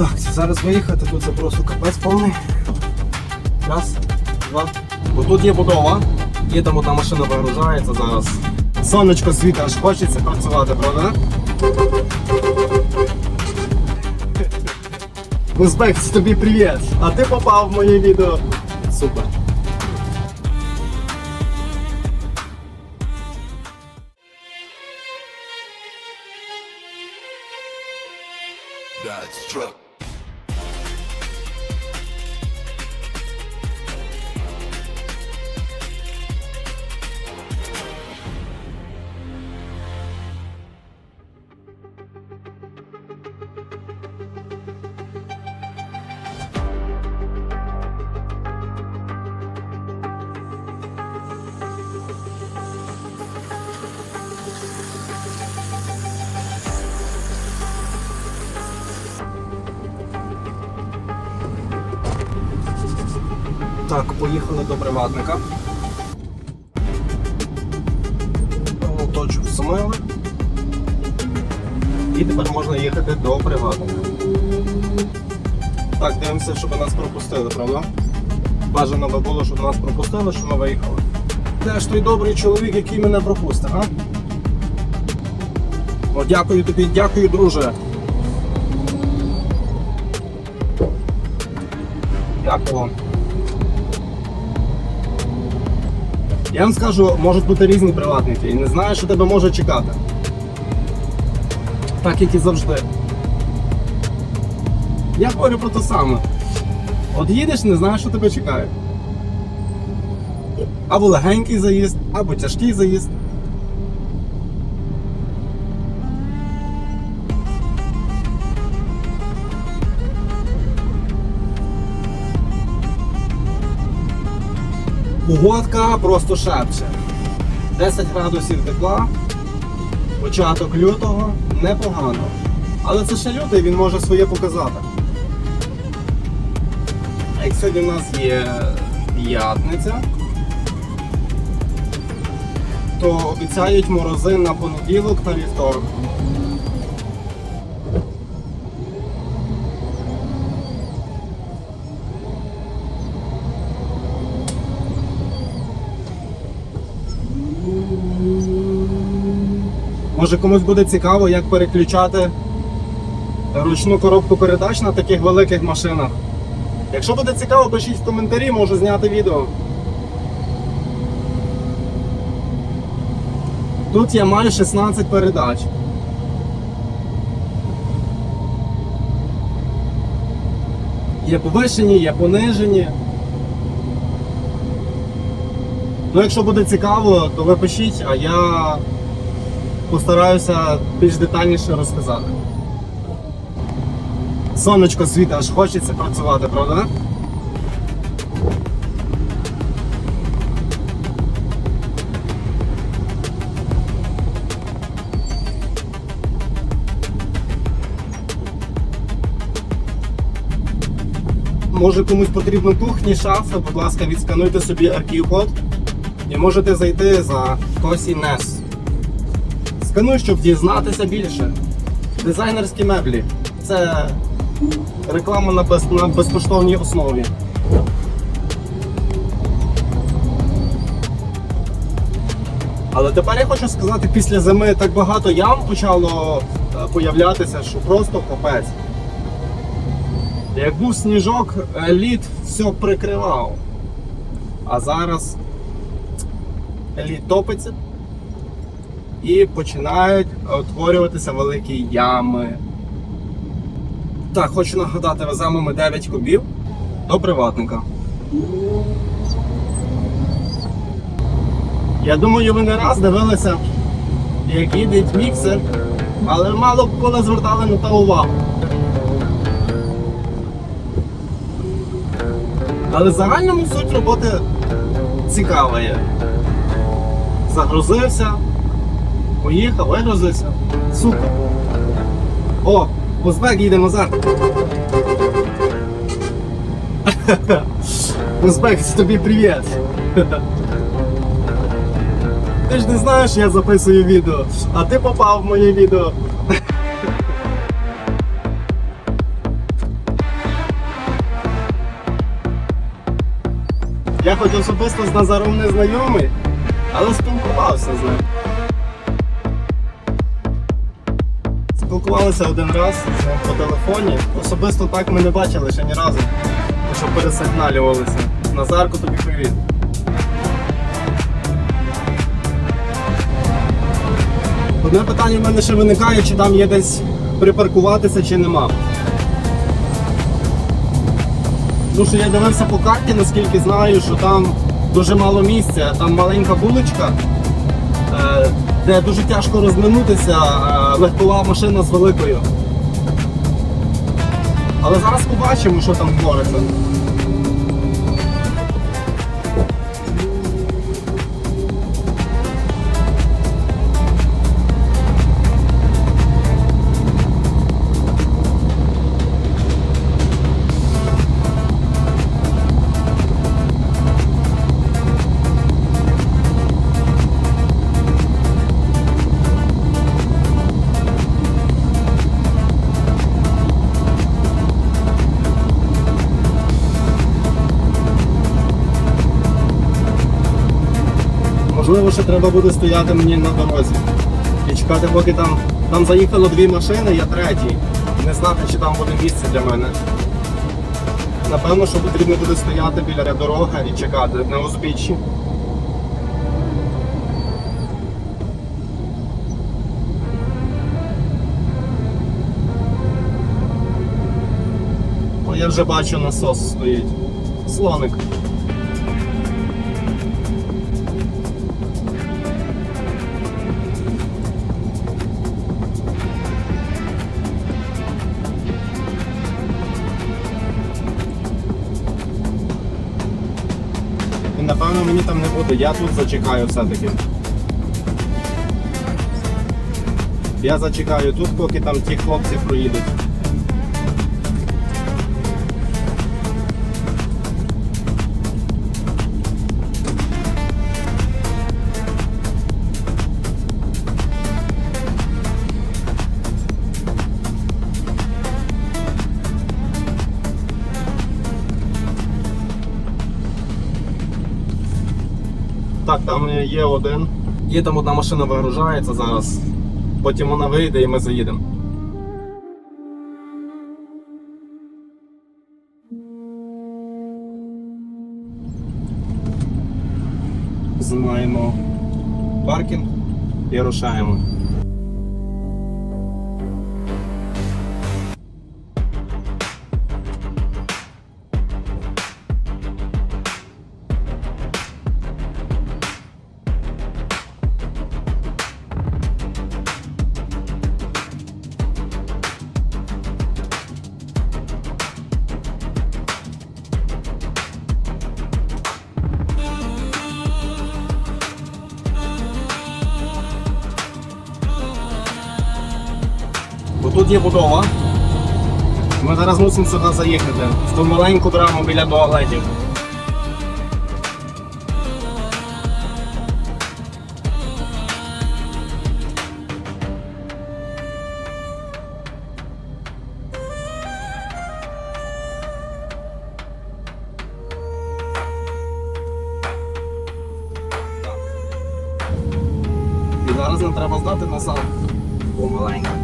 Так, зараз виїхати, тут це просто капець повний. Раз, два. Бо тут є будова, є там одна машина вигружається зараз. Сонечко світа, аж хочеться працювати, правда? Узбек, тобі привіт! А ти попав в моє відео. Супер. That's truck. Так, поїхали до приватника. Точок змили. І тепер можна їхати до приватника. Так, дивимося, щоб нас пропустили, правда? Бажано би було, щоб нас пропустили, щоб ми виїхали. Де ж той добрий чоловік, який мене пропустив, а? О, дякую тобі, дякую, друже. Дякую. Я вам скажу, можуть бути різні приватники і не знаю, що тебе може чекати. Так як і завжди. Я говорю про те саме. От їдеш, не знаєш, що тебе чекає. Або легенький заїзд, або тяжкий заїзд. Погодка просто шепче. 10 градусів тепла, початок лютого непогано. Але це ще лютий, він може своє показати. А як сьогодні в нас є п'ятниця, то обіцяють морози на понеділок та вівторок. Може комусь буде цікаво, як переключати ручну коробку передач на таких великих машинах. Якщо буде цікаво, пишіть в коментарі, можу зняти відео. Тут я маю 16 передач. Є повишені, є понижені. Ну, якщо буде цікаво, то ви пишіть, а я постараюся більш детальніше розказати. Сонечко світа, аж хочеться працювати, правда? Може комусь потрібно кухні, шафи, будь ласка, відскануйте собі арків-код і можете зайти за Косі Нес. Скануй, щоб дізнатися більше. Дизайнерські меблі. Це реклама на, без, на безкоштовній основі. Але тепер я хочу сказати, після зими так багато ям почало е, появлятися, що просто капець. Як був сніжок, е, лід все прикривав. А зараз лід топиться і починають утворюватися великі ями. Так, хочу нагадати, веземо ми 9 кубів до приватника. Я думаю, ви не раз дивилися, як їде міксер, але мало коли звертали на те увагу. Але в загальному суть роботи цікава є. Загрузився, Поїхав, е, ой, вигрузився. Сука. О, Узбек їде назад. Узбек, це тобі привіт. Ти ж не знаєш, я записую відео, а ти попав в моє відео. Я хоч особисто з Назаром не знайомий, але спілкувався з ним. Спілкувалися один раз по телефоні. Особисто так ми не бачили ще ні разу, що пересигналювалися. Назарку тобі привіт. Одне питання в мене ще виникає, чи там є десь припаркуватися, чи нема. Тому що я дивився по карті, наскільки знаю, що там дуже мало місця, там маленька вуличка, е, де дуже тяжко розминутися, е, легкова машина з великою. Але зараз побачимо, що там твориться. Можливо, ще треба буде стояти мені на дорозі. І чекати, поки там, там заїхало дві машини, я третій. Не знати, чи там буде місце для мене. Напевно, що потрібно буде стояти біля дороги і чекати на узбіччі. Я вже бачу насос стоїть. Слоник. Там не буде. Я тут зачекаю все-таки. Я зачекаю тут, поки там ті хлопці проїдуть. Так, там є один. Є там одна машина вигружається зараз. Потім вона вийде і ми заїдемо. Знімаємо паркінг і рушаємо. Тут є будова. Ми зараз мусимо сюди заїхати. В ту маленьку драму біля туалетів. Зараз нам треба здати назад. Помаленьку. І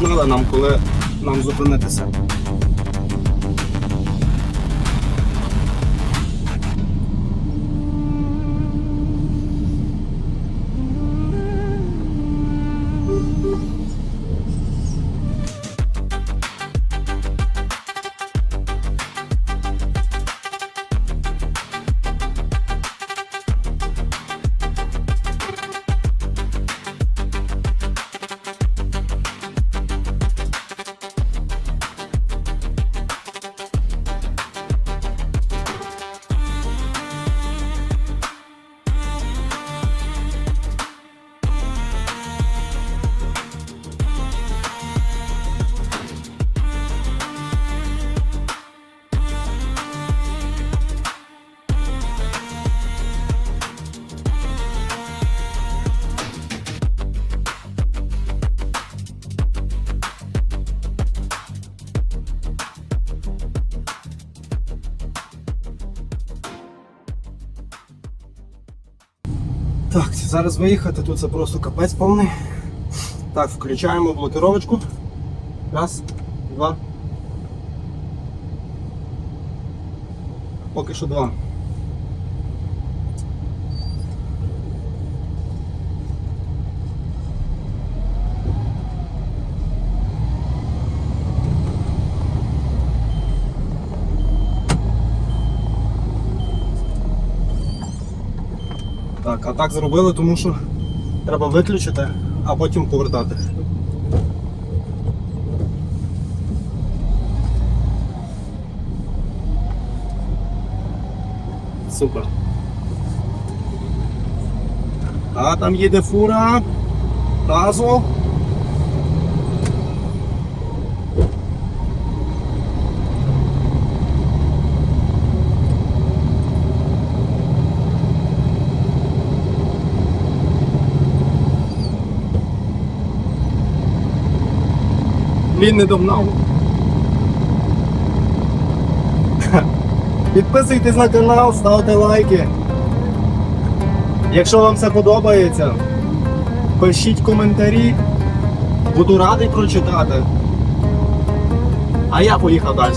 зараз нам, коли нам зупинитися. Зараз виїхати, тут це просто капець повний. Так, включаємо блокировочку. Раз, два. Поки що два. Так, а так зробили, тому що треба виключити, а потім повертати. Супер. А там їде фура. Газу. Він не догнав. Підписуйтесь на канал, ставте лайки. Якщо вам це подобається, пишіть коментарі. Буду радий прочитати. А я поїхав далі.